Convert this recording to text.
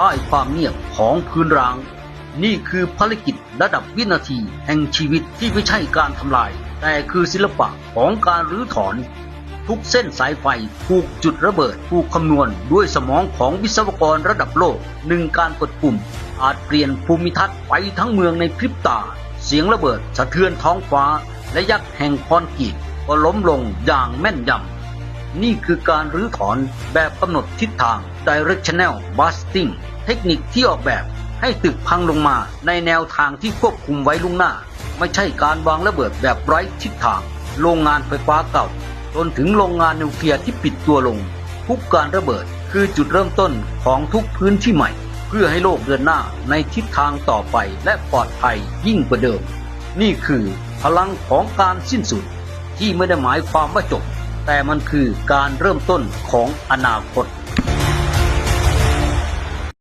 ใต้ความเงียบของพื้นร้าง นี่คือภารกิจระดับวินาทีแห่งชีวิตที่ไม่ใช่การทำลาย แต่คือศิลปะของการรื้อถอน ทุกเส้นสายไฟถูกจุดระเบิดถูกคำนวณด้วยสมองของวิศวกรระดับโลกหนึ่งการกดปุ่ม อาจเปลี่ยนภูมิทัศน์ไปทั้งเมืองในพริบตา เสียงระเบิดสะเทือนท้องฟ้าและยักษ์แห่งคอนกรีตก็ล้มลงอย่างแม่นยำ นี่คือการรื้อถอนแบบกำหนดทิศทาง directional busting เทคนิคที่ออกแบบให้ตึกพังลงมาในแนวทางที่ควบคุมไว้ล่วงหน้า ไม่ใช่การวางระเบิดแบบไร้ทิศทาง โรงงานไฟฟ้าเก่า จนถึงโรงงานนิวเคลียร์ที่ปิดตัวลง ทุกการระเบิดคือจุดเริ่มต้นของทุกพื้นที่ใหม่ เพื่อให้โลกเดินหน้าในทิศทางต่อไปและปลอดภัยยิ่งกว่าเดิม นี่คือพลังของการสิ้นสุดที่ไม่ได้หมายความว่าจบ แต่มันคือการเริ่มต้นของอนาคต